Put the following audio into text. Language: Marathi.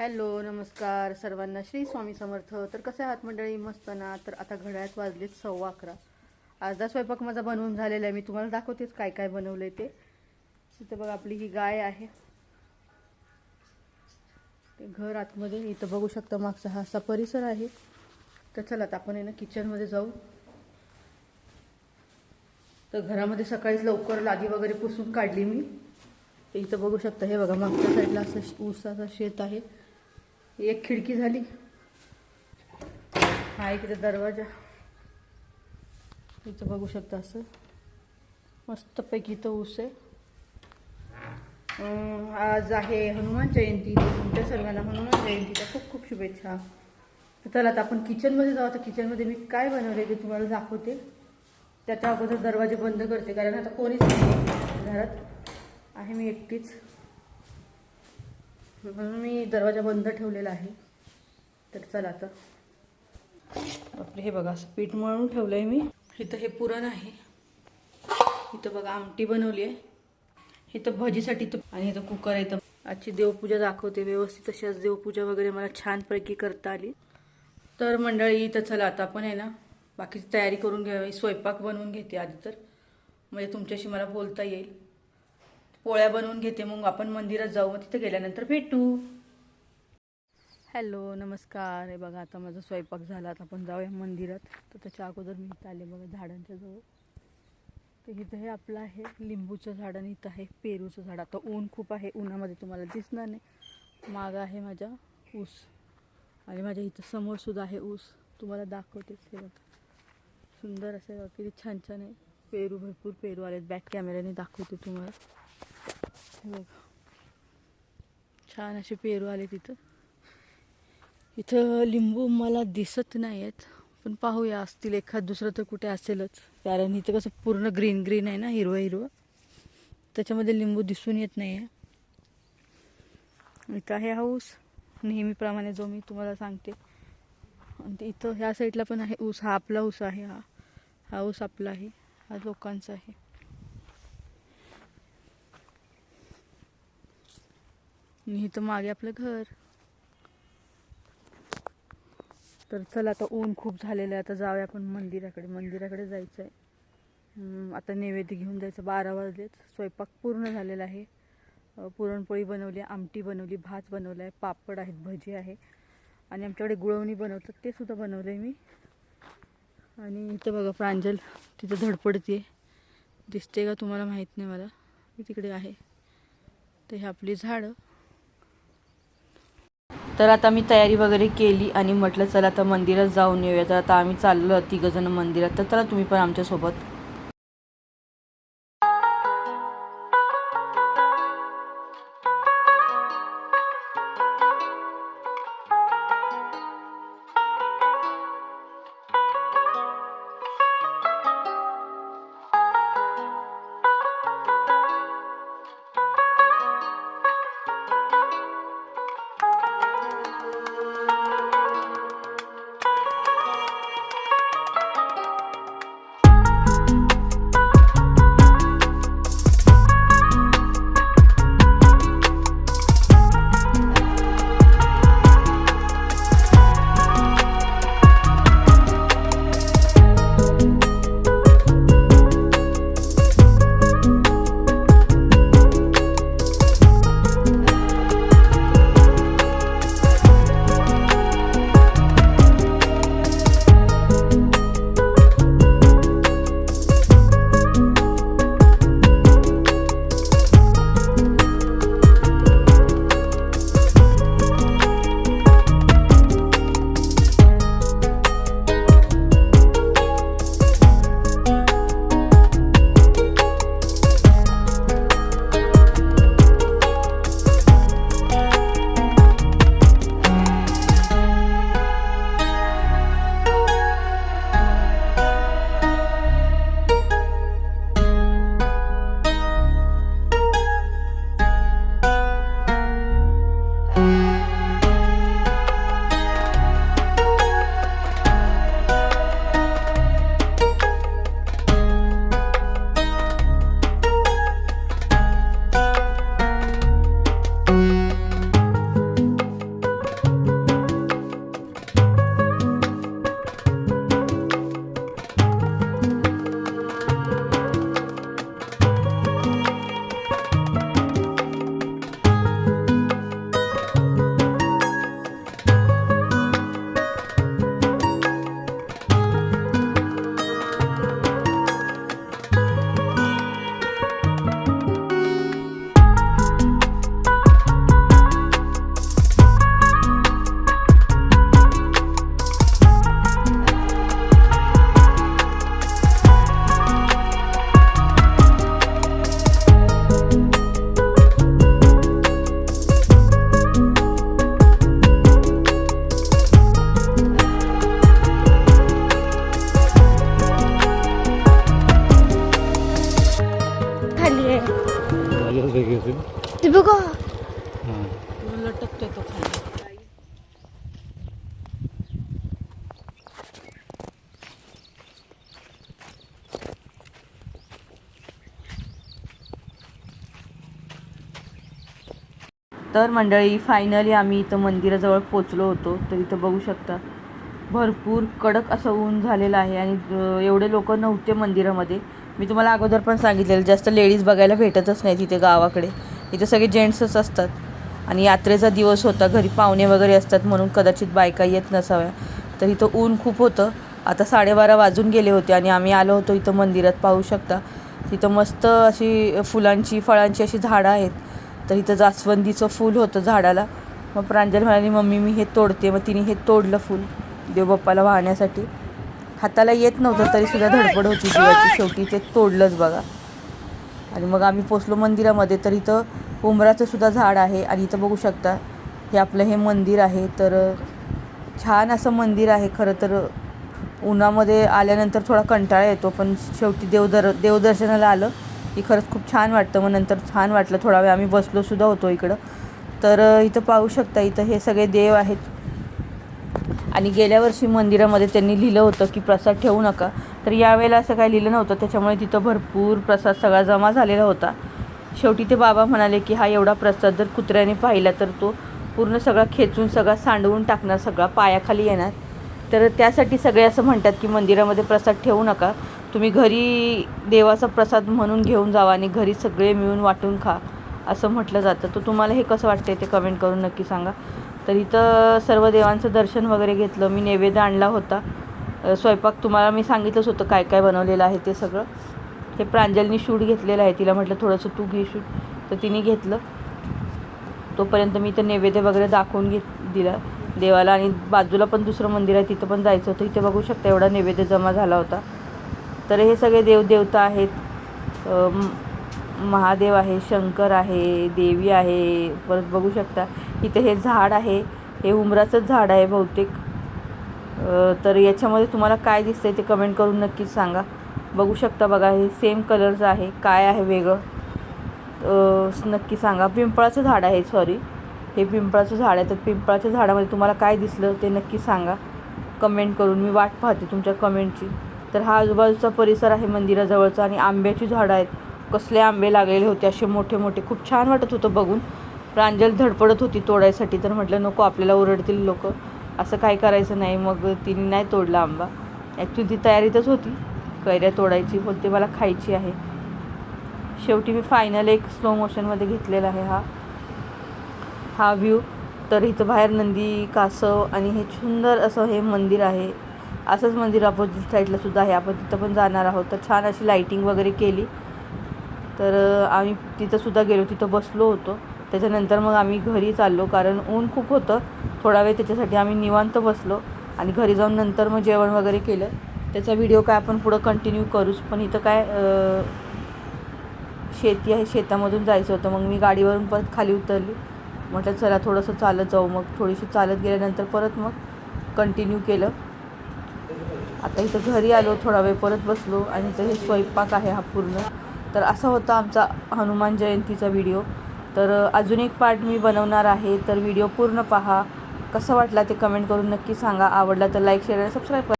हॅलो नमस्कार सर्वांना. श्री स्वामी समर्थ. तर कसे आहात मंडळी? मस्त ना? तर आता घड्याळात वाजलेत सव्वा अकरा. अर्धा स्वयंपाक माझा बनवून झालेला आहे. मी तुम्हाला दाखवतेच काय काय बनवलं आहे ते. इथं बघा आपली ही गाय आहे. ते घर आतमध्ये इथं बघू शकता मागचा हा असा परिसर आहे. तर चला आता आपण आहे ना किचनमध्ये जाऊ. तर घरामध्ये सकाळीच लवकर लादी वगैरे पुसून काढली मी. इथं बघू शकता हे बघा मागच्या साईडला असं ऊसाचं शेत आहे. एक खिडकी झाली. हा इकडे दरवाजा. इथं बघू शकता असं. मस्तपैकी इथं ऊस आहे. आज आहे हनुमान जयंती. तुमच्या सर्वांना हनुमान जयंतीच्या खूप खूप शुभेच्छा. तर चला आता आपण किचनमध्ये जाऊ. आता किचनमध्ये मी काय बनवले ते तुम्हाला दाखवते. त्याच्या अगोदर दरवाजे बंद करते कारण आता कोणीच नाही घरात. आहे मी एकटीच. म्हणून मी दरवाजा बंद ठेवलेला आहे. तर चला आता. आपले हे बघा असं पीठ मळून ठेवलं आहे मी. इथं हे पुरण आहे. इथं बघा आमटी बनवली आहे. इथं भजीसाठी तर आणि इथं कुकर आहे तर आजची देवपूजा दाखवते व्यवस्थित अशी देवपूजा वगैरे मला छानपैकी करता आली. तर मंडळी इथं चला आता आपण आहे ना बाकीची तयारी करून घ्यावी. स्वयंपाक बनवून घेते आधी तर. म्हणजे तुमच्याशी मला बोलता येईल. पोळ्या बनवून घेते मग आपण मंदिरात जाऊ मग तिथे गेल्यानंतर भेटू. हॅलो नमस्कार. हे बघा आता माझा स्वयंपाक झाला. आता आपण जाऊया मंदिरात. तर त्याच्या अगोदर मी इथं आले बघा झाडांच्या जवळ. तर इथं हे आपलं आहे लिंबूचं झाड आणि इथं आहे पेरूचं झाड. आता ऊन खूप आहे उन्हामध्ये तुम्हाला दिसणार नाही. मागं आहे माझ्या ऊस. आणि माझ्या इथं समोरसुद्धा आहे ऊस. तुम्हाला दाखवते हे बघा. सुंदर असे किती छान छान आहे. पेरू भरपूर पेरू आलेत. बॅक कॅमेऱ्याने दाखवते तुम्हाला. बघा. छान असे पेरू आले तिथं. इथं लिंबू मला दिसत नाही आहेत पण पाहूया असतील एखाद दुसरं तर कुठे असेलच. कारण इथं कसं पूर्ण ग्रीन ग्रीन आहे ना हिरवं हिरवं. त्याच्यामध्ये लिंबू दिसून येत नाही आहे इथं आहे हा ऊस नेहमीप्रमाणे जो मी तुम्हाला सांगते. आणि इथं ह्या साईडला पण आहे ऊस. हा आपला ऊस आहे हा. हा ऊस आपला आहे. हा लोकांचा आहे. आणि इथं मागे आपलं घर. तर चला आता ऊन खूप झालेलं आहे. आता जाऊया आपण मंदिराकडे. मंदिराकडे जायचं आहे आता नैवेद्य घेऊन जायचं. बारा वाजलेत. स्वयंपाक पूर्ण झालेला आहे. पुरणपोळी बनवली आमटी बनवली भात बनवला आहे पापड आहेत भजी आहे. आणि आमच्याकडे गुळवणी बनवतात. ते सुद्धा बनवलं आहे मी. आणि इथं बघा प्रांजल तिथं धडपडते दिसते का तुम्हाला? माहीत नाही मला. मी तिकडे आहे. तर हे आपली झाडं. तर आता मी तयारी वगैरे केली आणि म्हटलं चला आता मंदिरात जाऊन येऊया. तर आता आम्ही चाललो तिघंजणं मंदिरात. तर चला तुम्ही पण आमच्यासोबत तर मंडळी फायनली आम्ही इथं मंदिराजवळ पोचलो होतो. तर इथं बघू शकता भरपूर कडक असं ऊन झालेलं आहे आणि एवढे लोक नव्हते मंदिरामध्ये. मी तुम्हाला अगोदर पण सांगितलेलं जास्त लेडीज बघायला भेटतच नाही तिथे गावाकडे. इथे सगळे जेंट्सच असतात. आणि यात्रेचा दिवस होता घरी पाहुणे वगैरे असतात म्हणून कदाचित बायका येत नसाव्या. तर इथं ऊन खूप होतं. आता साडेबारा वाजून गेले होते आणि आम्ही आलो होतो इथं मंदिरात पाहू शकता. तिथं मस्त अशी फुलांची फळांची अशी झाडं आहेत. तर इथं जास्वंदीचं फूल होतं झाडाला. मग प्रांजल म्हणाली मम्मी मी हे तोडते. मग तिने हे तोडलं फूल देवबाप्पाला वाहण्यासाठी. हाताला येत नव्हतं तरीसुद्धा धडपड होती जीवाची. शेवटी ते तोडलंच बघा. आणि मग आम्ही पोचलो मंदिरामध्ये. तर इथं उमराचं सुद्धा झाड आहे. आणि इथं बघू शकता हे आपलं हे मंदिर आहे. तर छान असं मंदिर आहे. खरं तर उन्हामध्ये आल्यानंतर थोडा कंटाळा येतो. पण शेवटी देवदर देवदर्शनाला आलं. की खरंच खूप छान वाटतं. मग नंतर छान वाटलं. थोडा वेळ आम्ही बसलोसुद्धा होतो इकडं. तर इथं पाहू शकता इथं हे सगळे देव आहेत. आणि गेल्या वर्षी मंदिरामध्ये त्यांनी लिहिलं होतं की प्रसाद ठेवू नका. तर यावेळेला असं काही लिहिलं नव्हतं. त्याच्यामुळे तिथं भरपूर प्रसाद सगळा जमा झालेला होता. शेवटी ते बाबा म्हणाले की हा एवढा प्रसाद जर कुत्र्याने पाहिला तर तो पूर्ण सगळा खेचून सगळा सांडवून टाकणार सगळा पायाखाली येणार. तर त्यासाठी सगळे असं म्हणतात की मंदिरामध्ये प्रसाद ठेवू नका. तुम्ही घरी देवाचा प्रसाद म्हणून घेऊन जावा आणि घरी सगळे मिळून वाटून खा असं म्हटलं जातं. तर तुम्हाला हे कसं वाटतं ते कमेंट करून नक्की सांगा. तर इथं सर्व देवांचं दर्शन वगैरे घेतलं. मी नैवेद्य आणला होता. स्वयंपाक तुम्हाला मी सांगितलंच होतं काय काय बनवलेलं आहे ते सगळं. हे प्रांजलनी शूट घेतलेलं आहे. तिला म्हटलं थोडंसं तू घे शूट. तर तिने घेतलं. तोपर्यंत मी इथं नैवेद्य वगैरे दाखवून घेत दिला देवाला. आणि बाजूला पण दुसरं मंदिर आहे. तिथं पण जायचं होतं. इथे बघू शकता एवढा नैवेद्य जमा झाला होता. तर हे सगळे देवदेवता आहेत. महादेव आहे शंकर आहे देवी आहे. परत बघू शकता इथे हे झाड आहे. हे उमराचंच झाड आहे बहुतेक. तर याच्यामध्ये तुम्हाला काय दिसतंय ते कमेंट करून नक्कीच सांगा. बघू शकता बघा हे सेम कलरचं आहे. काय आहे वेगळं? नक्की सांगा. पिंपळाचं झाड आहे सॉरी हे पिंपळाचं झाड आहे. तर पिंपळाच्या झाडामध्ये तुम्हाला काय दिसलं ते नक्की सांगा. कमेंट करून. मी वाट पाहते तुमच्या कमेंटची तर हा आजूबाजूचा परिसर आहे मंदिराजवळचा आणि आंब्याची झाडं आहेत. कसले आंबे लागलेले होते असे मोठे मोठे. खूप छान वाटत होतं बघून. प्रांजल धडपडत होती तोडायसाठी तर म्हटलं नको आपल्याला ओरडतील लोक. असं काय करायचं नाही. मग तिने नाही तोडला आंबा. ॲक्च्युली ती तयारीतच होती. कैऱ्या तोडायची बोलते मला खायची आहे. शेवटी मी फायनल एक स्लो मोशनमध्ये घेतलेला आहे हा. हा व्ह्यू तर इथं बाहेर नंदी कासव आणि हे सुंदर असं हे मंदिर आहे. असंच मंदिर अपोजिट साईडला सुद्धा आहे. आपण तिथं पण जाणार आहोत. तर छान अशी लाईटिंग वगैरे केली. तर आम्ही तिथंसुद्धा गेलो. तिथं बसलो होतो. त्याच्यानंतर मग आम्ही घरी चाललो. कारण ऊन खूप होतं. थोडा वेळ त्याच्यासाठी आम्ही निवांत बसलो. आणि घरी जाऊन नंतर मग जेवण वगैरे केलं. त्याचा व्हिडिओ काय आपण पुढं कंटिन्यू करूच. पण इथं काय शेती आहे. शेतामधून जायचं होतं. मग मी गाडीवरून परत खाली उतरली. म्हटलं चला थोडंसं चालत जाऊ. मग थोडीशी चालत गेल्यानंतर परत मग कंटिन्यू केलं. आता इथं घरी आलो थोडा वेळ परत बसलो आणि इथं हे स्वयंपाक आहे हा पूर्ण. तर असा होता आमचा हनुमान जयंतीचा व्हिडिओ. तर अजून एक पार्ट मी बनवणार आहे तर व्हिडिओ पूर्ण पहा. कसा वाटला ते कमेंट करून नक्की सांगा. आवडला तर लाईक शेअर आणि सबस्क्राईब करा.